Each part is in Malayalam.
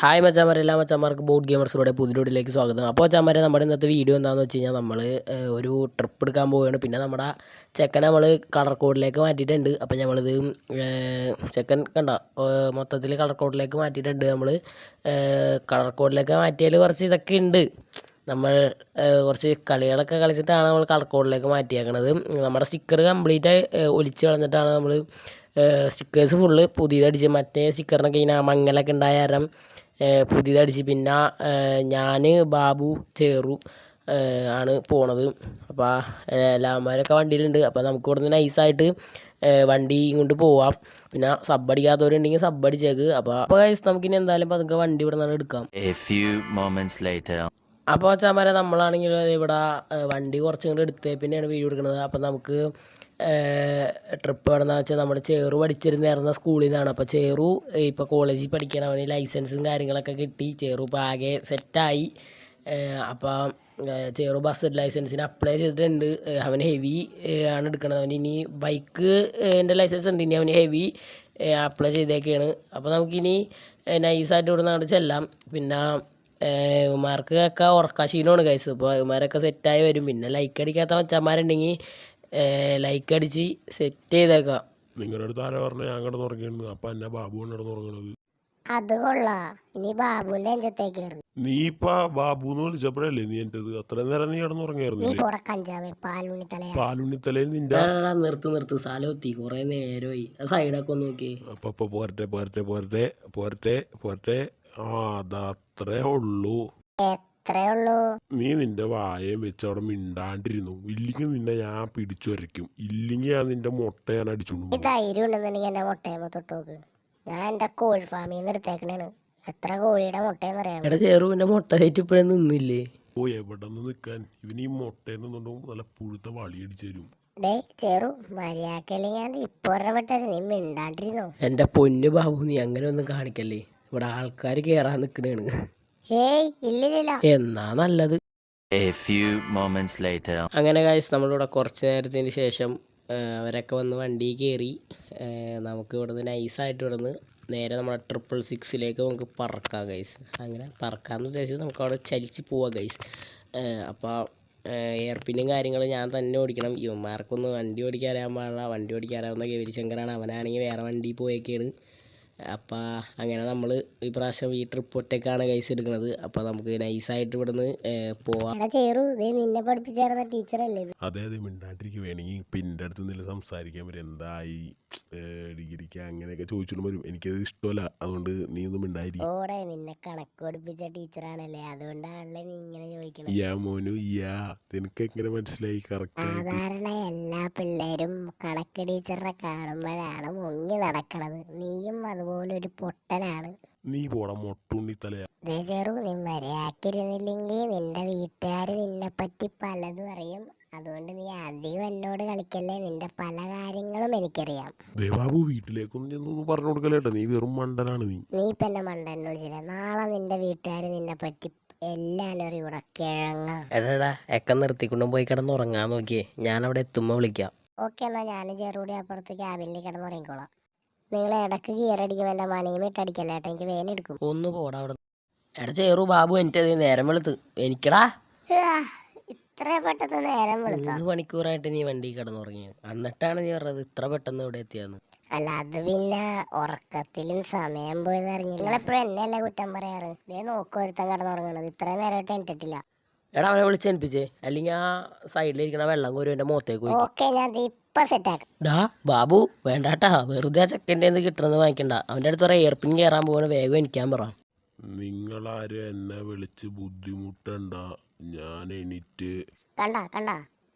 ഹായ് മച്ചാമാരെ എല്ലാ മച്ചാമാർക്ക് ബോർഡ് ഗെയിമേഴ്സിലൂടെ പുതിയോടിലേക്ക് സ്വാഗതം. അപ്പോൾ മച്ചാമാരെ നമ്മുടെ ഇന്നത്തെ വീഡിയോ എന്താണെന്ന് വെച്ച് കഴിഞ്ഞാൽ നമ്മൾ ഒരു ട്രിപ്പ് എടുക്കാൻ പോവുകയാണ്. പിന്നെ നമ്മുടെ ചെക്കൻ നമ്മൾ കളർക്കോഡിലേക്ക് മാറ്റിയിട്ടുണ്ട്. അപ്പോൾ നമ്മളിത് ചെക്കൻ കണ്ട? മൊത്തത്തിൽ കളർക്കോഡിലേക്ക് മാറ്റിയിട്ടുണ്ട് നമ്മൾ കളർക്കോഡിലേക്ക് മാറ്റിയാൽ കുറച്ച് ഇതൊക്കെ ഉണ്ട് നമ്മൾ കുറച്ച് കളികളൊക്കെ കളിച്ചിട്ടാണ് നമ്മൾ കളർക്കോഡിലേക്ക് മാറ്റിയേക്കണത്. നമ്മുടെ സ്റ്റിക്കർ കംപ്ലീറ്റ് ഒലിച്ച് കളഞ്ഞിട്ടാണ് നമ്മൾ സ്റ്റിക്കേഴ്സ് ഫുള്ള് പുതിയതടിച്ച് മറ്റേ സ്റ്റിക്കറിനൊക്കെ ഇങ്ങനെ മങ്ങലൊക്കെ ഉണ്ടായ കാരണം പുതിയതടിച്ച് പിന്നെ ഞാൻ ബാബു ചേറു ആണ് പോണത്. അപ്പോൾ എല്ലാവന്മാരൊക്കെ വണ്ടിയിലുണ്ട്. അപ്പോൾ നമുക്ക് ഇവിടുന്ന് നൈസായിട്ട് വണ്ടി കൊണ്ട് പോവാം. പിന്നെ സബ് അടിക്കാത്തവരുണ്ടെങ്കിൽ സബ് അടിച്ചേക്ക്. അപ്പോൾ അപ്പോൾ നമുക്കിനി എന്തായാലും പതുക്കെ വണ്ടി ഇവിടെ നിന്നാണ് എടുക്കാം. A few moments later. അപ്പോൾ ചാമര നമ്മളാണെങ്കിൽ ഇവിടെ വണ്ടി കുറച്ചും കൂടെ എടുത്തേ പിന്നെയാണ് വീഡിയോ എടുക്കുന്നത് അപ്പോൾ നമുക്ക് ട്രിപ്പ് നടന്ന വെച്ചാൽ നമ്മുടെ ചേറു പഠിച്ചിരുന്നായിരുന്ന സ്കൂളിൽ നിന്നാണ് അപ്പോൾ ചേറു ഇപ്പോൾ കോളേജിൽ പഠിക്കണം അവന് ലൈസൻസും കാര്യങ്ങളൊക്കെ കിട്ടി. ചേറു ഇപ്പോൾ ആകെ സെറ്റായി അപ്പോൾ ചേറു ബസ് ലൈസൻസിന് അപ്ലൈ ചെയ്തിട്ടുണ്ട്. അവൻ ഹെവി ആണ് എടുക്കുന്നത് അവൻ ഇനി ബൈക്ക് എന്റെ ലൈസൻസ് ഉണ്ട്. ഇനി അവൻ ഹെവി അപ്ലൈ ചെയ്തേക്കാണ്. അപ്പോൾ നമുക്കിനി നൈസായിട്ട് ഇവിടെ നിന്ന് ചെല്ലാം. പിന്നെ ഇവന്മാർക്കൊക്കെ ഉറക്കാശീലമാണ് കൈസ് ഇപ്പോൾ ഇവന്മാരൊക്കെ സെറ്റായി വരും. പിന്നെ ലൈക്ക് അടിക്കാത്ത മച്ചന്മാരുണ്ടെങ്കിൽ ലൈക്ക് അടിച്ച് സെറ്റ് ചെയ്തേക്കാം. നിങ്ങളുടെ അടുത്ത് ആരാ പറഞ്ഞ? ഞാൻ കിടന്ന് ഉറങ്ങിയിരുന്നു അപ്പൊ എന്നെ ബാബു കിടന്ന് ഉറങ്ങണത് അത് കൊള്ളാ. ഇനി ബാബുവിന്റെ അഞ്ചത്തേക്ക് കയറി നീ ഇപ്പൊ ബാബു എന്ന് വിളിച്ചപ്പോഴല്ലേ നീ എന്റെ അത്ര നേരം നീ കിടന്ന് നീ ഉറങ്ങിയായിരുന്നില്ലേ പോടെ കഞ്ചാവ് പാലുണ്ണി തലയാ പാലുണ്ണിത്തലയിൽ നിന്റെ എടാ, നിർത്ത് നിർത്ത്. സ്ഥലം എത്തി കുറേ നേരമായി. സൈഡൊക്കെ ഒന്ന് നോക്കിയേ. അപ്പൊ പോരട്ടെ പോരട്ടെ പോരട്ടെ പോരട്ടെ പോരട്ടെ. ആ അതത്രേ ഉള്ളൂ. ഉള്ളൂ. നീ നിന്റെ വായം വെച്ച് അവിടെ മിണ്ടാണ്ടിരുന്നു. ഇല്ലെങ്കിൽ നിന്നെ ഞാൻ പിടിച്ചു വരയ്ക്കും ഇല്ലെങ്കിൽ ഞാൻ നിന്റെ മുട്ട ഞാൻ അടിച്ചോണ്ട് ഈ പോകും. ധൈര്യം ഉണ്ടെന്നുണ്ടെങ്കിൽ എന്റെ മുട്ടയമ്മ തൊട്ടോക്ക് ഞാൻ എന്റെ കോഴി ഫാമിൽ നിന്ന് എടുത്തേക്കണേണ്. എത്ര കോഴിയുടെ മുട്ടയെന്ന് അറിയാം എടാ ചെറുവിന്റെ മുട്ട സൈറ്റ് ഇപ്പോഴേ നിന്നില്ലേ? ഓ എവിടെ നിന്ന് നിൽക്കാൻ ഇവന് ഈ മുട്ടയിൽ നിന്നുകൊണ്ടും നല്ല പുഴുത്ത വളി അടിച്ചു തരും. ഡേ ചേറു മര്യാദക്കല്ലെങ്കിൽ ഞാൻ ഇപ്പൊ ഒരെണ്ണം വിട്ടാரு നീ മിണ്ടാണ്ടിരുന്നോ? എന്റെ പൊന്നു ബാബു നീ അങ്ങനെ ഒന്നും കാണിക്കല്ലേ? ഇവിടെ ആൾക്കാർ കേറാൻ നിൽക്കണേണ് ഏയ് ഇല്ലില്ല എന്നാ നല്ലത്. A few moments later. അങ്ങനെ കാശ് നമ്മളിവിടെ കുറച്ച് നേരത്തിന് ശേഷം അവരൊക്കെ വന്ന് വണ്ടി കയറി നമുക്ക് ഇവിടുന്ന് നൈസായിട്ട് ഇവിടുന്ന് നേരെ നമ്മുടെ ട്രിപ്പിൾ സിക്സിലേക്ക് നമുക്ക് പറക്കാം ഗൈസ് അങ്ങനെ പറക്കാമെന്ന് ഉദ്ദേശിച്ച് നമുക്ക് അവിടെ ചലിച്ച് പോവാം ഗൈസ് അപ്പോൾ എയർപിന്നും കാര്യങ്ങളും ഞാൻ തന്നെ ഓടിക്കണം. ഇവന്മാർക്കൊന്നും വണ്ടി ഓടിക്കാൻ അറിയാൻ പാടില്ല. വണ്ടി ഓടിക്കാൻ അറിയാവുന്ന ഗൗരിശങ്കറാണ്. അവനാണെങ്കിൽ വേറെ വണ്ടി പോയേക്കാണ്. അപ്പോൾ അങ്ങനെ നമ്മൾ ഈ പ്രാവശ്യം ഈ ട്രിപ്പ് ഒറ്റയ്ക്കാണ് കൈസ് എടുക്കുന്നത്. അപ്പോൾ നമുക്ക് നൈസായിട്ട് ഇവിടുന്ന് പോവാം. നിന്നെ പഠിപ്പിച്ചേർന്ന ടീച്ചറല്ലേ ഇത്? അതെ അതെ മിണ്ടാണ്ടിരിക്കുക വേണമെങ്കിൽ ഇപ്പം എന്റെ അടുത്ത് നിന്ന് സംസാരിക്കാൻ വരും. എന്തായി ഡിഗ്രിക്ക് അങ്ങനെയൊക്കെ ചോദിച്ചോണ്ട് വരും. എനിക്കത് ഇഷ്ടമല്ല. അതുകൊണ്ട് നീ ഒന്നും മിണ്ടായിരിക്കും. ഓടെ നിന്നെ കണക്ക് പഠിപ്പിച്ച ടീച്ചറാണല്ലേ അതുകൊണ്ടാണല്ലേ നീ ഇങ്ങനെ ചോദിക്കണം യാ മോനു യാ. നിനക്ക് എങ്ങനെ മനസ്സിലായി? കറക്റ്റ് സാധാരണ എല്ലാ പിള്ളേരും കണക്ക് ടീച്ചറിനെ കാണുമ്പോഴാണ് മുങ്ങി നടക്കണത്. നീയും അതുപോലെ ഒരു പൊട്ടനാണ്. നീ പോടാ മൊട്ടുണ്ണി തലയാ ദേ ചെറു നീ മര്യാദക്കിരുന്നില്ലെങ്കിൽ നിന്റെ വീട്ടുകാർ നിന്നെ പറ്റി പലതും അറിയും. അതുകൊണ്ട് നീ അധികം എന്നോട് കളിക്കല്ലേ നിന്റെ പല കാര്യങ്ങളും എനിക്കറിയാം. ദേവാബു വീട്ടിലേക്കൊന്നും ചെന്നൊന്നും പറഞ്ഞു കൊടുക്കലേട്ടോ നീ വെറും മണ്ടനാണ് നീ. നീ ഇപ്പൊ എന്നെ മണ്ടെന്ന് വിളിച്ചില്ല? നാളെ നിന്റെ വീട്ടുകാർ നിന്നെ പറ്റി എല്ലാവരും അറിയും ഇവിടെ കിഴങ്ങ. എടാ എക്ക നിർത്തിക്കൊണ്ടും പോയി കിടന്ന് ഉറങ്ങാൻ നോക്കിയേ. ഞാൻ അവിടെ എത്തുമ്പോൾ വിളിക്കാം. ഓക്കെ എന്നാ ഞാനും ചെറുകൂടി അപ്പുറത്ത് ക്യാബിനിൽ കിടന്ന് ഉറങ്ങിക്കോളാം. നിങ്ങൾ ഇടയ്ക്ക് ഗിയർ അടിക്കുമ്പോൾ എന്റെ മണിയും ഇട്ടടിക്കല്ലേ? ഏട്ടാ എനിക്ക് വേനെടുക്കും ഒന്ന് പോടാ അവിടെ എടാ ചേറു ബാബു എന്റെ നേരം വെളുത്ത്. എനിക്കടാ. ഇത്ര പെട്ടെന്ന് നേരം വിളിക്കാം മൂന്ന് മണിക്കൂറായിട്ട് നീ വണ്ടി കിടന്നുറങ്ങിയത് എന്നിട്ടാണ് നീ പറഞ്ഞത് ഇത്ര പെട്ടെന്ന് ഇവിടെ എത്തിയെന്ന് അല്ല അത് പിന്നെ ഉറക്കത്തിലും സമയം പോയെന്ന് അറിഞ്ഞില്ല നിങ്ങളെപ്പോഴും എന്നെയല്ലേ കുറ്റം പറയാറ്? ഇതേ നോക്കും ഒരുത്തൻ കിടന്നുറങ്ങണത്. നേരം നേരമായിട്ട് എനിട്ടിട്ടില്ല എടാ അവനെ വിളിച്ചേൽപ്പിച്ചേ അല്ലെങ്കിൽ ആ സൈഡിലിരിക്കണ വെള്ളം കോരും എന്റെ മുഖത്തേക്ക് ഓക്കെ ഞാൻ ഡാ ബാബു വേണ്ടാട്ടാ. വെറുതെ ആ ചെക്കന്റെ കിട്ടണത് കിട്ടണമെന്ന് വാങ്ങിക്കണ്ട. അവന്റെ അടുത്ത് പറയാം എയർപിൻ കയറാൻ പോകുന്ന വേഗം എനിക്കാൻ പറ. നിങ്ങളാരും എന്നെ വിളിച്ച് ബുദ്ധിമുട്ടണ്ട. ഞാൻ എണീറ്റ്. കണ്ട കണ്ട.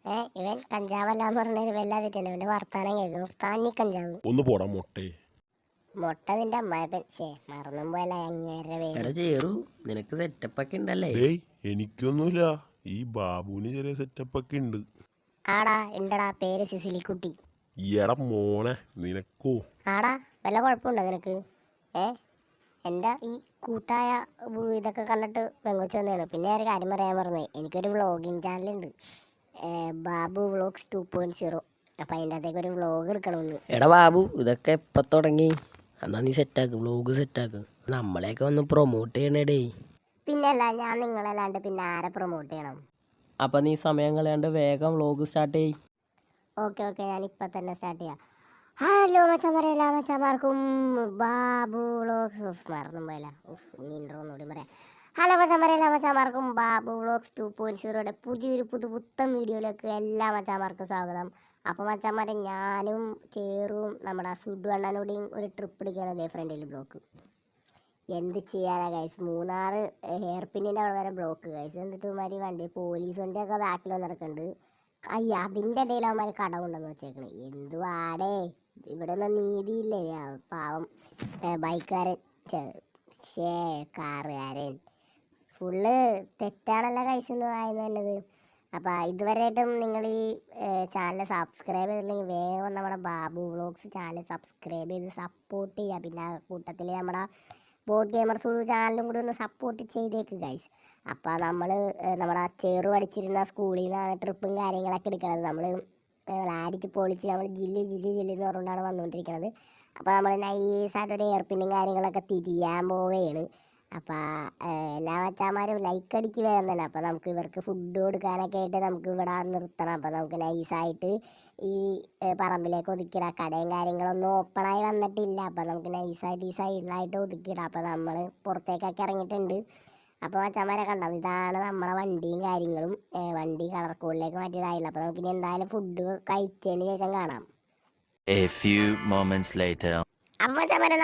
ഏ ഇവൻ കഞ്ചാവല്ലാന്ന് പറഞ്ഞ വല്ലാതിട്ടുണ്ട് ഇവന്റെ വർത്താനം കേൾക്കുന്നു താഞ്ഞി കഞ്ചാവ്. ഒന്ന് പോടാ മുട്ടേ. മുട്ട നിന്റെ അമ്മായപ്പൻ. ചേ മറന്നും പേര്. എടാ ചേറു നിനക്ക് സെറ്റപ്പൊക്കെ ഉണ്ടല്ലേ? ഏയ് എനിക്കൊന്നുമില്ല. ഈ ബാബുവിന് ചെറിയ സെറ്റപ്പൊക്കെ ഉണ്ട്. ആടാ ഉണ്ടടാ പേര് സിസിലിക്കുട്ടി. എടാ മോനെ നിനക്കോ? ആടാ വല്ല കുഴപ്പമുണ്ടോ നിനക്ക്? ഏ എന്റെ ഈ കൂട്ടായ ഇതൊക്കെ കണ്ടിട്ട് പെങ്കൊച്ചു വന്നതാണ് പിന്നെ ഒരു കാര്യം പറയാൻ പറഞ്ഞത് എനിക്കൊരു വ്ളോഗിങ് ചാനലുണ്ട്. Babu vlogs two point zero. അപ്പം അതിന്റെ അകത്തേക്ക് ഒരു വ്ളോഗ് എടുക്കണമെന്ന്. എടാ ബാബു ഇതൊക്കെ എപ്പോൾ തുടങ്ങി? എന്നാ നീ സെറ്റാക്ക് വ്ളോഗ് സെറ്റാക്ക്. നമ്മളെയൊക്കെ ഒന്ന് പ്രൊമോട്ട് ചെയ്യണേടേ. പിന്നല്ല ഞാൻ നിങ്ങളല്ലാണ്ട് പിന്നെ ആരെ പ്രൊമോട്ട് ചെയ്യണം? അപ്പം നീ സമയം കളയാണ്ട് വേഗം വ്ളോഗ് സ്റ്റാർട്ട് ചെയ് ഓക്കെ ഓക്കെ ഞാൻ ഇപ്പം തന്നെ സ്റ്റാർട്ട് ചെയ്യാം. ഹലോ മച്ചന്മാരെ എല്ലാ മച്ചാമാർക്കും ബാബു വ്ളോഗ്സ് മറന്നു പോയല്ല. ഇനി ഇൻട്രോ പറയാം. ഹലോ മച്ചന്മാരെ എല്ലാ മച്ചാമാർക്കും ബാബു വ്ളോഗ്സ് ടു പോയിന്റ് സീറോയുടെ പുതിയൊരു പുതു പുത്തൻ വീഡിയോയിലേക്ക് എല്ലാ മച്ചാമാർക്കും സ്വാഗതം. അപ്പോൾ മച്ചന്മാരെ ഞാനും ചേറും നമ്മുടെ സുഡു അണ്ണനോടെയും ഒരു ട്രിപ്പ് എടുക്കുകയാണ് അതേ ഫ്രണ്ടിൽ ബ്ലോക്ക് എന്ത് ചെയ്യാനാ ഗൈസ് മൂന്നാറ് ഹെയർ പിന്നിന്റെ അവിടെ വരെ ബ്ലോക്ക് ഗൈസ് എന്നിട്ട് മാതിരി വണ്ടി പോലീസിന്റെ ഒക്കെ ബാക്കിൽ വന്നിടക്കുന്നുണ്ട് അയ്യ അതിന്റെ ഇടയിൽ അവന്മാർ കട കൊണ്ടെന്ന് വെച്ചേക്കണ്. എന്തുവാടേ ഇവിടെ ഒന്നും നീതിയില്ലേ? പാവം ബൈക്കുകാരൻ ഷേ കാറുകാരൻ. ഫുള്ള് തെറ്റാണല്ലോ കഴിച്ചെന്ന് പറയുന്നത് അപ്പോൾ ഇതുവരെയായിട്ടും നിങ്ങൾ ഈ ചാനൽ സബ്സ്ക്രൈബ് ചെയ്തില്ലെങ്കിൽ വേഗം നമ്മുടെ ബാബു വ്ളോഗ്സ് ചാനൽ സബ്സ്ക്രൈബ് ചെയ്ത് സപ്പോർട്ട് ചെയ്യുക പിന്നെ കൂട്ടത്തിൽ നമ്മുടെ ബോട്ട് ഗെയിമർസ് ചാനലും കൂടി ഒന്ന് സപ്പോർട്ട് ചെയ്തേക്ക് ഗൈസ് അപ്പോൾ നമ്മൾ നമ്മുടെ ചെറു പഠിച്ചിരുന്ന സ്കൂളിൽ നിന്നാണ് ട്രിപ്പും കാര്യങ്ങളൊക്കെ എടുക്കുന്നത് നമ്മൾ ലാരിച്ച് പൊളിച്ച് നമ്മൾ ജില്ലി ജില്ലി ജില്ലി എന്ന് പറഞ്ഞുകൊണ്ടാണ് വന്നുകൊണ്ടിരിക്കുന്നത് അപ്പോൾ നമ്മൾ നൈസായിട്ടൊരു എയർപിന്നും കാര്യങ്ങളൊക്കെ തിരിയാൻ പോവുകയാണ് അപ്പോൾ എല്ലാ വച്ചാമാരും ലൈക്ക് അടിക്ക് വേണമെന്നല്ല തന്നെ അപ്പോൾ നമുക്ക് ഇവർക്ക് ഫുഡ് കൊടുക്കാനൊക്കെ ആയിട്ട് നമുക്ക് ഇവിടെ നിർത്തണം. അപ്പോൾ നമുക്ക് നൈസായിട്ട് ഈ പറമ്പിലേക്ക് ഒതുക്കിയിടാം. കടയും കാര്യങ്ങളൊന്നും ഓപ്പണായി വന്നിട്ടില്ല. അപ്പോൾ നമുക്ക് നൈസായിട്ട് ഈ സൈഡിലായിട്ട് ഒതുക്കിയിടാം. അപ്പോൾ നമ്മൾ പുറത്തേക്കൊക്കെ ഇറങ്ങിയിട്ടുണ്ട്. അപ്പോൾ വച്ചാമാരെ കണ്ടത് ഇതാണ് നമ്മളെ വണ്ടിയും കാര്യങ്ങളും. വണ്ടി കളർ കോഡിലേക്ക് മാറ്റിയതായില്ല. അപ്പോൾ നമുക്കിനി എന്തായാലും ഫുഡ് കഴിച്ചതിന് ശേഷം കാണാം. A few moments later.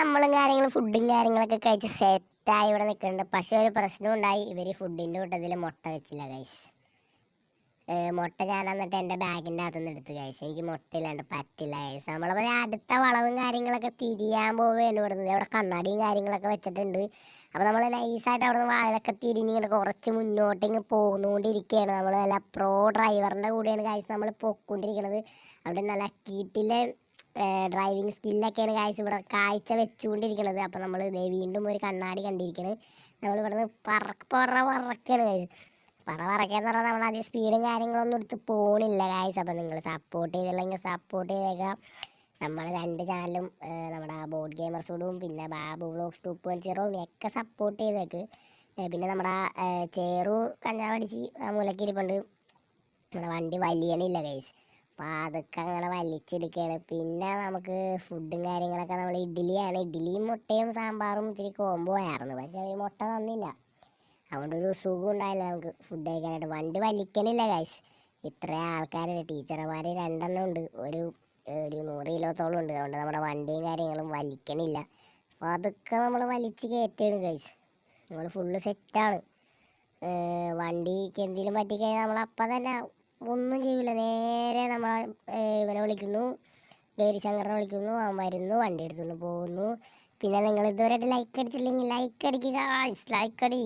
നമ്മളും കാര്യങ്ങളും ഫുഡും കാര്യങ്ങളൊക്കെ കഴിച്ച് സെറ്റായി ഇവിടെ നിൽക്കുന്നുണ്ട്. പക്ഷെ ഒരു പ്രശ്നം ഉണ്ടായി. ഇവർ ഫുഡിന്റെ കൂട്ടത്തിൽ മുട്ട വെച്ചില്ല ഗൈസ് മുട്ട ഞാൻ എന്നിട്ട് എന്റെ ബാഗിന്റെ അകത്തുനിന്ന് എടുത്ത് ഗൈസ് എനിക്ക് മുട്ടയില്ലാണ്ട് പറ്റില്ല ഗൈസ് നമ്മളപ്പോൾ അടുത്ത വളവും കാര്യങ്ങളൊക്കെ തിരിയാൻ പോവുകയാണ് ഇവിടെ നിന്ന് അവിടെ കണ്ണാടിയും കാര്യങ്ങളൊക്കെ വെച്ചിട്ടുണ്ട്. അപ്പോൾ നമ്മൾ നൈസായിട്ട് അവിടെ നിന്ന് വാഴലൊക്കെ തിരിഞ്ഞിങ്ങനെ കുറച്ച് മുന്നോട്ട് ഇങ്ങനെ പോന്നുകൊണ്ടിരിക്കുകയാണ്. നമ്മൾ നല്ല പ്രോ ഡ്രൈവറിന്റെ കൂടെയാണ് ഗൈസ് നമ്മൾ പോയിക്കൊണ്ടിരിക്കുന്നത് അവിടെ നല്ല കീട്ടിലെ ഡ്രൈവിംഗ് സ്കില്ലൊക്കെയാണ് കാഴ്ച ഇവിടെ കാഴ്ച വെച്ചുകൊണ്ടിരിക്കുന്നത് അപ്പോൾ നമ്മൾ ദേ വീണ്ടും ഒരു കണ്ണാടി കണ്ടിരിക്കുന്നത് നമ്മൾ ഇവിടുന്ന് പറക്ക് പറ പറക്കാണ് കാഴ്ച പറ പറക്കാന്ന് പറഞ്ഞാൽ നമ്മൾ അധികം സ്പീഡും കാര്യങ്ങളൊന്നും എടുത്ത് പോണില്ല കാഴ്ച അപ്പോൾ നിങ്ങൾ സപ്പോർട്ട് ചെയ്തില്ലെങ്കിൽ സപ്പോർട്ട് ചെയ്തേക്കാം. നമ്മൾ രണ്ട് ചാനലും നമ്മുടെ ബോർഡ് ഗെയിമർസോടും പിന്നെ ബാബു ബ്ലോക്സ് ടു പോയിന്റ് സീറോയും ഒക്കെ സപ്പോർട്ട് ചെയ്തേക്ക്. പിന്നെ നമ്മുടെ ചേറു കഞ്ഞാവടിച്ച് മൂലക്കിരിപ്പുണ്ട്. നമ്മുടെ വണ്ടി വലിയണില്ല കൈസ് അപ്പോൾ അതൊക്കെ അങ്ങനെ വലിച്ചെടുക്കുകയാണ് പിന്നെ നമുക്ക് ഫുഡും കാര്യങ്ങളൊക്കെ നമ്മൾ ഇഡ്ഡലിയാണ്. ഇഡ്ഡലിയും മുട്ടയും സാമ്പാറും ഇത്തിരി കോംബോ ആയിരുന്നു. പക്ഷേ ഈ മുട്ട തന്നില്ല. അതുകൊണ്ട് ഒരു സുഖം ഉണ്ടായില്ല നമുക്ക് ഫുഡ് കഴിക്കാനായിട്ട്. വണ്ടി വലിക്കണില്ല കാശ് ഇത്ര ആൾക്കാർ ടീച്ചർമാർ രണ്ടെണ്ണം ഉണ്ട്. ഒരു ഒരു നൂറ് കിലോത്തോളം ഉണ്ട്. അതുകൊണ്ട് നമ്മുടെ വണ്ടിയും കാര്യങ്ങളും വലിക്കണില്ല അപ്പോൾ അതൊക്കെ നമ്മൾ വലിച്ച് കയറ്റുകയാണ് ഗൈസ് നമ്മൾ ഫുള്ള് സെറ്റാണ് വണ്ടിക്ക് എന്തെങ്കിലും പറ്റിക്കഴിഞ്ഞാൽ നമ്മൾ അപ്പം തന്നെ ഒന്നും ചെയ്യില്ല നേരെ നമ്മളെ ഇവനെ വിളിക്കുന്നു. ഗൗരിശങ്കറിനെ വിളിക്കുന്നു. അവൻ വരുന്നു. വണ്ടി എടുത്തുകൊണ്ട് പോകുന്നു. പിന്നെ നിങ്ങൾ ഇതുവരെയായിട്ട് ലൈക്ക് അടിച്ചില്ലെങ്കിൽ ലൈക്ക് അടിക്കുക. ലൈക്ക് അടി.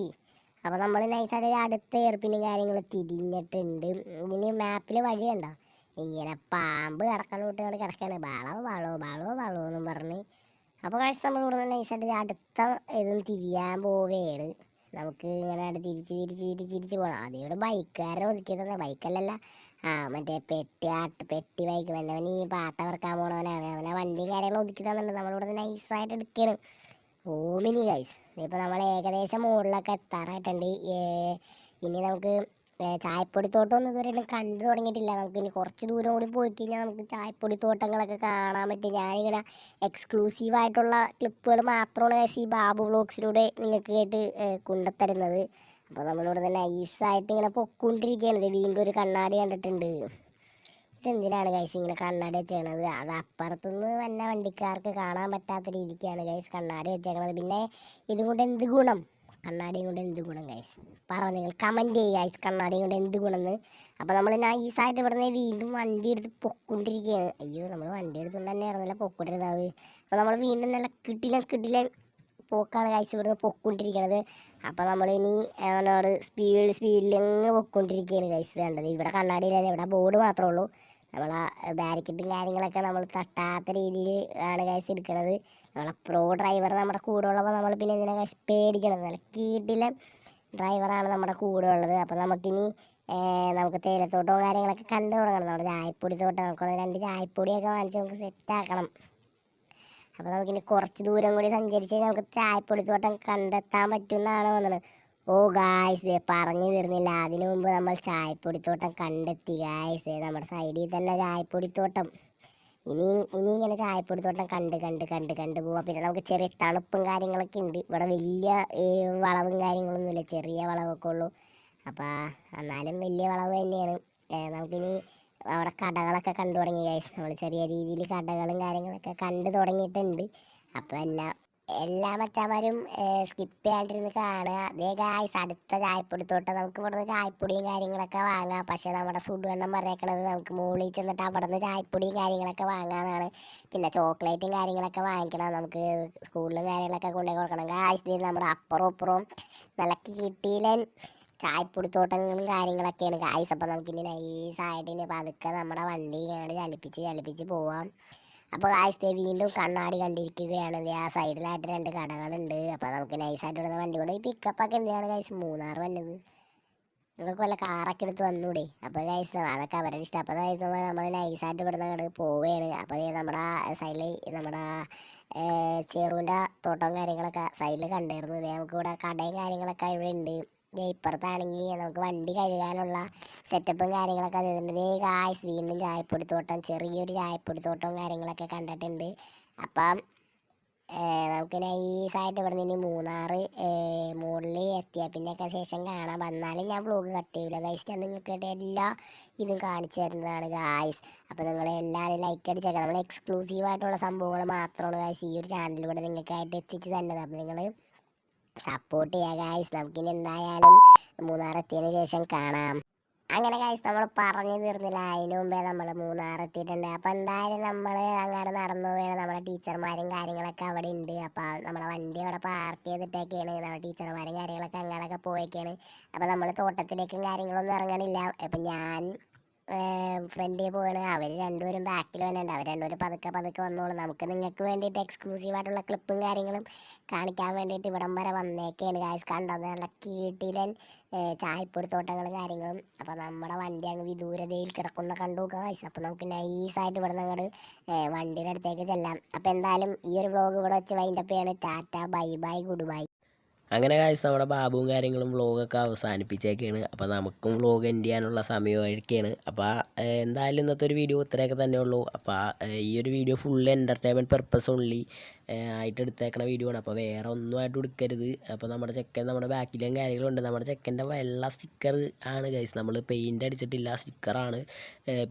അപ്പോൾ നമ്മൾ നൈസായിട്ട് അടുത്ത ഏർപ്പിനും കാര്യങ്ങൾ തിരിഞ്ഞിട്ടുണ്ട്. ഇനി മാപ്പിൽ വഴി കണ്ടോ? ഇങ്ങനെ പാമ്പ് കിടക്കാൻ വിട്ടുകൊണ്ട് കിടക്കാണ് ബാളോ ബാളോ ബാളോ വളവെന്നും എന്നും പറഞ്ഞ്. അപ്പോൾ കഴിച്ച് നമ്മൾ ഇവിടെ നിന്ന് നൈസായിട്ട് അടുത്ത ഇതും തിരിയാൻ പോവുകയാണ്. നമുക്ക് ഇങ്ങനെ തിരിച്ച് തിരിച്ച് തിരിച്ച് തിരിച്ച് പോകണം ആദ്യം ഇവിടെ ബൈക്കുകാരനെ ഒതുക്കി തന്നെ ബൈക്കല്ലല്ല. ആ മറ്റേ പെട്ടി ആട്ട് പെട്ടി ബൈക്ക് വന്നവൻ ഈ പാട്ട വറക്കാൻ പോണവനാണ്. അവനെ വണ്ടിയും കാര്യങ്ങളും ഒതുക്കി തന്നിട്ടുണ്ട്. നമ്മളിവിടെ നൈസായിട്ട് എടുക്കണം. ഓമിനി ഗൈസ് ഇപ്പോൾ നമ്മൾ ഏകദേശം മുകളിലൊക്കെ എത്താറായിട്ടുണ്ട്. ഇനി നമുക്ക് ഏ, ചായപ്പൊടി തോട്ടമൊന്നും ഇതുവരെ കണ്ടു തുടങ്ങിയിട്ടില്ല. നമുക്ക് ഇനി കുറച്ച് ദൂരം കൂടി പോയി കഴിഞ്ഞാൽ നമുക്ക് ചായപ്പൊടി തോട്ടങ്ങളൊക്കെ കാണാൻ പറ്റും. ഞാനിങ്ങനെ എക്സ്ക്ലൂസീവ് ആയിട്ടുള്ള ക്ലിപ്പുകൾ മാത്രമാണ് കഴിച്ച് ഈ ബാബു വ്ളോഗ്സിലൂടെ നിങ്ങൾക്ക് കേട്ട് കൊണ്ടുത്തരുന്നത്. അപ്പോൾ നമ്മളിവിടെ തന്നെ ഐസായിട്ട് ഇങ്ങനെ പൊക്കൊണ്ടിരിക്കുകയാണ്. വീണ്ടും ഒരു കണ്ണാടി കണ്ടിട്ടുണ്ട്. ഇതെന്തിനാണ് ഗൈസ് ഇങ്ങനെ കണ്ണാടി വെച്ചേക്കണത്? അത് അപ്പുറത്തുനിന്ന് വന്ന വണ്ടിക്കാർക്ക് കാണാൻ പറ്റാത്ത രീതിക്കാണ് ഗൈസ് കണ്ണാടി വെച്ചേക്കണത്. പിന്നെ ഇതും കൊണ്ട് എന്ത് ഗുണം? കണ്ണാടിയും കൊണ്ട് എന്ത് ഗുണം ഗൈസ് പറ നിങ്ങൾ കമന്റ് ചെയ്യുക ഗൈസ് കണ്ണാടിയും കൊണ്ട് എന്ത് ഗുണമെന്ന് അപ്പോൾ നമ്മൾ നൈസായിട്ട് ഇവിടുന്ന് വീണ്ടും വണ്ടി എടുത്ത് പൊക്കൊണ്ടിരിക്കുകയാണ്. അയ്യോ നമ്മൾ വണ്ടി എടുത്തുകൊണ്ട് തന്നെ ഇറങ്ങില്ല പൊക്കൊണ്ടിരുന്നതാവ് അപ്പോൾ നമ്മൾ വീണ്ടും നല്ല കിട്ടില്ല കിട്ടില്ല പോക്കാണ് ഗൈസ് ഇവിടുന്ന് പൊക്കൊണ്ടിരിക്കണത്. അപ്പോൾ നമ്മൾ ഇനി അവനോട് സ്പീഡ് സ്പീഡിൽ അങ്ങ് പൊക്കൊണ്ടിരിക്കുകയാണ് ഗൈസ് കണ്ടത്? ഇവിടെ കണ്ണാടിയിലല്ല ഇവിടെ ബോർഡ് മാത്രമേ ഉള്ളൂ. നമ്മളെ ബാരിക്കറ്റും കാര്യങ്ങളൊക്കെ നമ്മൾ തട്ടാത്ത രീതിയിൽ ആണ് ഗൈസ് എടുക്കുന്നത് നമ്മളെ പ്രോ ഡ്രൈവർ നമ്മുടെ കൂടെ ഉള്ളപ്പോൾ നമ്മൾ പിന്നെ എന്തിനാ പേടിക്കണം. നല്ല കീട്ടിലെ ഡ്രൈവറാണ് നമ്മുടെ കൂടെ ഉള്ളത് അപ്പോൾ നമുക്കിനി നമുക്ക് തേയിലത്തോട്ടവും കാര്യങ്ങളൊക്കെ കണ്ടു തുടങ്ങണം. നമ്മുടെ ചായപ്പൊടി തോട്ടം. നമുക്കുള്ള രണ്ട് ചായപ്പൊടിയൊക്കെ വാങ്ങിച്ച് നമുക്ക് സെറ്റാക്കണം അപ്പോൾ നമുക്കിനി കുറച്ച് ദൂരം കൂടി സഞ്ചരിച്ച് നമുക്ക് ചായപ്പൊടി തോട്ടം കണ്ടെത്താൻ പറ്റുമെന്നാണ് തോന്നുന്നത്. ഓ ഗായ്സ് പറഞ്ഞു തീർന്നില്ല. അതിനു മുമ്പ് നമ്മൾ ചായപ്പൊടിത്തോട്ടം കണ്ടെത്തി ഗായ്സ് നമ്മുടെ സൈഡിൽ തന്നെ ചായപ്പൊടിത്തോട്ടം ഇനി ഇനി ഇങ്ങനെ ചായപ്പൊടിത്തോട്ടം കണ്ട് കണ്ട് കണ്ട് കണ്ട് പോവാം. പിന്നെ നമുക്ക് ചെറിയ തണുപ്പും കാര്യങ്ങളൊക്കെ ഉണ്ട്. ഇവിടെ വലിയ വളവും കാര്യങ്ങളൊന്നുമില്ല. ചെറിയ വളവൊക്കെ ഉള്ളൂ. അപ്പോൾ എന്നാലും വലിയ വളവ് തന്നെയാണ്. നമുക്കിനി അവിടെ കടകളൊക്കെ കണ്ടു തുടങ്ങി ഗൈസ് നമ്മൾ ചെറിയ രീതിയിൽ കടകളും കാര്യങ്ങളൊക്കെ കണ്ടു തുടങ്ങിയിട്ടുണ്ട്. അപ്പോൾ എല്ലാ എല്ലാ മച്ചാന്മാരും സ്കിപ്പ് ചെയ്യാണ്ടിരുന്ന് കാണുക. അതേ ഗായ്സ് അടുത്ത ചായപ്പൊടിത്തോട്ടം നമുക്ക് ഇവിടുന്ന് ചായപ്പൊടിയും കാര്യങ്ങളൊക്കെ വാങ്ങാം. പക്ഷേ നമ്മുടെ സുടുവെണ്ണം പറഞ്ഞേക്കണത് നമുക്ക് മുകളിൽ ചെന്നിട്ട് അവിടെ നിന്ന് ചായപ്പൊടിയും കാര്യങ്ങളൊക്കെ വാങ്ങാന്നാണ് പിന്നെ ചോക്ലേറ്റും കാര്യങ്ങളൊക്കെ വാങ്ങിക്കണം. നമുക്ക് സ്കൂളിലും കാര്യങ്ങളൊക്കെ കൊണ്ടുപോയി കൊടുക്കണം. ഗായ്സ് നമ്മുടെ അപ്പുറവും ഇപ്പുറവും നല്ല കിട്ടിയിലൻ ചായപ്പൊടിത്തോട്ടങ്ങളും കാര്യങ്ങളൊക്കെയാണ്. ഗായ്സ് അപ്പം നമുക്കിനി നൈസായിട്ട് ഇനി പതുക്കെ നമ്മുടെ വണ്ടി ഇങ്ങനെ ചലിപ്പിച്ച് ചലിപ്പിച്ച് പോവാം. അപ്പോൾ ഗായ്സ് വീണ്ടും കണ്ണാടി കണ്ടിരിക്കുകയാണ്. ആ സൈഡിലായിട്ട് രണ്ട് കടകളുണ്ട്. അപ്പോൾ നമുക്ക് നൈസായിട്ട് ഇടുന്ന വണ്ടി കൊണ്ട് ഈ പിക്കപ്പൊക്കെ എന്തിനാണ് കഴിച്ച് മൂന്നാർ വന്നത്. നിങ്ങൾക്ക് വല്ല കാറൊക്കെ എടുത്ത് വന്നൂടെ. അപ്പോൾ ഗൈസ് അതൊക്കെ അവരുടെ ഇഷ്ടം. അപ്പോൾ ഗൈസ് നമ്മൾ നൈസായിട്ട് ഇവിടുന്ന് അങ്ങോട്ട് പോവുകയാണ്. അപ്പോൾ നമ്മുടെ സൈഡിൽ നമ്മുടെ ചെറുവിന്റെ തോട്ടവും കാര്യങ്ങളൊക്കെ സൈഡിൽ കണ്ടായിരുന്നു നമുക്ക് ഇവിടെ കടയും കാര്യങ്ങളൊക്കെ ഇവിടെ ഉണ്ട്. ദേ ഇപ്പുറത്താണെങ്കിൽ നമുക്ക് വണ്ടി കഴുകാനുള്ള സെറ്റപ്പും കാര്യങ്ങളൊക്കെ ദേ ഗായ്സ് വീണ്ടും ചായപ്പൊടിത്തോട്ടം ചെറിയൊരു ചായപ്പൊടിത്തോട്ടവും കാര്യങ്ങളൊക്കെ കണ്ടിട്ടുണ്ട്. അപ്പം നമുക്ക് നൈസായിട്ട് ഇവിടെ നിന്ന് മൂന്നാർ മുകളിൽ എത്തിയ പിന്നെയൊക്കെ ശേഷം കാണാം. വന്നാലും ഞാൻ ബ്ലോഗ് കട്ട് ചെയ്യൂല ഗൈസ് ഞാൻ നിങ്ങൾക്ക് എല്ലാ ഇതും കാണിച്ചു തരുന്നതാണ് ഗായ്സ് അപ്പോൾ നിങ്ങൾ എല്ലാവരും ലൈക്ക് അടിച്ചേക്കാം നമ്മൾ എക്സ്ക്ലൂസീവ് ആയിട്ടുള്ള സംഭവങ്ങൾ മാത്രമാണ് ഗായ്സ് ഈ ഒരു ചാനലിലൂടെ നിങ്ങൾക്കായിട്ട് എത്തിച്ച് തന്നത് അപ്പോൾ നിങ്ങൾ സപ്പോർട്ട് ചെയ്യുക ഗായ്സ് നമുക്കിനി എന്തായാലും മൂന്നാർ എത്തിയതിന് ശേഷം കാണാം. അങ്ങനെ ഗായ്സ് നമ്മൾ പറഞ്ഞു തീർന്നില്ല. അതിനു മുമ്പേ നമ്മൾ മൂന്നാർ എത്തിയിട്ടുണ്ട് അപ്പോൾ എന്തായാലും നമ്മൾ അങ്ങോട്ട് നടന്നു വേണം നമ്മുടെ ടീച്ചർമാരും കാര്യങ്ങളൊക്കെ അവിടെ ഉണ്ട്. അപ്പോൾ നമ്മുടെ വണ്ടി അവിടെ പാർക്ക് ചെയ്തിട്ടൊക്കെയാണ് നമ്മുടെ ടീച്ചർമാരും കാര്യങ്ങളൊക്കെ അങ്ങോട്ടൊക്കെ പോയൊക്കെയാണ്. അപ്പോൾ നമ്മൾ തോട്ടത്തിലേക്കും കാര്യങ്ങളൊന്നും ഇറങ്ങണില്ല. അപ്പം ഞാൻ ഫ്രണ്ടിൽ പോവാണ്. അവർ രണ്ടുപേരും ബാക്കിൽ വന്നിട്ടുണ്ട് അവർ രണ്ടുപേരും പതുക്കെ പതുക്കെ വന്നോളും. നമുക്ക് നിങ്ങൾക്ക് വേണ്ടിയിട്ട് എക്സ്ക്ലൂസീവ് ആയിട്ടുള്ള ക്ലിപ്പും കാര്യങ്ങളും കാണിക്കാൻ വേണ്ടിയിട്ട് ഇവിടം വരെ വന്നേക്കാണ് ഗായ്സ് കണ്ടത് നല്ല കീട്ടിലൻ ചായപ്പൊടുത്തോട്ടങ്ങളും കാര്യങ്ങളും. അപ്പോൾ നമ്മുടെ വണ്ടി അങ്ങ് വിദൂരതയിൽ കിടക്കുന്ന കണ്ടു. ഗായ്സ് അപ്പോൾ നമുക്ക് നൈസായിട്ട് ഇവിടെ അങ്ങോട്ട് വണ്ടിയുടെ അടുത്തേക്ക് ചെല്ലാം. അപ്പോൾ എന്തായാലും ഈ ഒരു വ്ളോഗ് ഇവിടെ വെച്ച് വൈൻഡപ്പ് ചെയ്യാണ്. Tata bye bye good bye അങ്ങനെ കാശ് നമ്മുടെ ബാബുവും കാര്യങ്ങളും വ്ളോഗൊക്കെ അവസാനിപ്പിച്ചേക്കാണ്. അപ്പോൾ നമുക്കും വ്ളോഗ് എൻഡ് ചെയ്യാനുള്ള സമയമായിരിക്കുകയാണ് അപ്പോൾ എന്തായാലും ഇന്നത്തെ ഒരു വീഡിയോ ഇത്രയൊക്കെ തന്നെ ഉള്ളൂ. അപ്പോൾ ഈ ഒരു വീഡിയോ ഫുൾ എന്റർടൈൻമെന്റ് പർപ്പസ് ഉള്ളി ആയിട്ട് എടുത്തേക്കണ വീഡിയോ ആണ്. അപ്പോൾ വേറെ ഒന്നും ആയിട്ട് എടുക്കരുത്. അപ്പോൾ നമ്മുടെ ചെക്കൻ നമ്മുടെ ബാക്കിലും കാര്യങ്ങളും ഉണ്ട്. നമ്മുടെ ചെക്കന്റെ വെള്ള സ്റ്റിക്കർ ആണ് ഗൈസ് നമ്മൾ പെയിന്റ് അടിച്ചിട്ടില്ല സ്റ്റിക്കറാണ്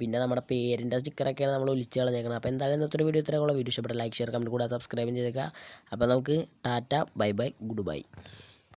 പിന്നെ നമ്മുടെ പേരിന്റെ സ്റ്റിക്കറൊക്കെയാണ് നമ്മൾ ഒലിച്ച് കളഞ്ഞേക്കണം അപ്പോൾ എന്തായാലും ഇന്നത്തെ ഒരു വീഡിയോ ഇത്രയുള്ള വീഡിയോ ഇഷ്ടപ്പെട്ട ലൈക്ക് ഷെയർ കമന്റ് കൂടാതെ സബ്സ്ക്രൈബ് ചെയ്തേക്കുക അപ്പോൾ നമുക്ക് tata bye bye good bye.